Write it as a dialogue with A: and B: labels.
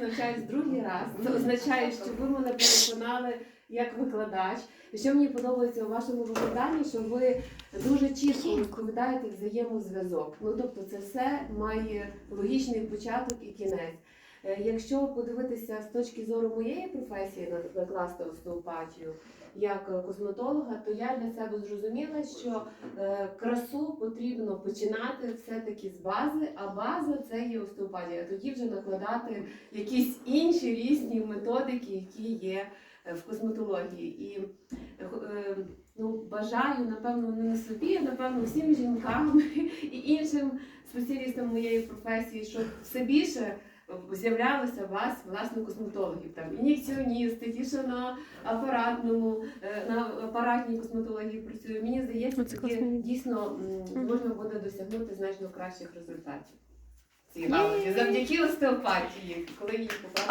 A: навчаюсь другий раз. Це означає, що ви мене переконали як викладач. І що мені подобається у вашому викладанні, що ви дуже чітко розповідаєте взаємозв'язок. Ну тобто, це все має логічний початок і кінець. Е, Якщо подивитися з точки зору моєї професії на- накласти остеопатію як е, косметолога, то я для себе зрозуміла, що е, красу потрібно починати все-таки з бази, а база це є остеопатія. Тоді вже накладати якісь інші різні методики, які є в косметології. І ну, бажаю, напевно, не собі, а напевно всім жінкам і іншим спеціалістам моєї професії, щоб все більше з'являлося у вас власне косметологів, там ін'єкціоністи, ті, що на апаратному, е, на апаратній косметології працює. Мені здається,
B: Ну, це
A: таки дійсно можна буде досягнути значно кращих результатів. цій галузі завдяки остеопатії, коли її побачили.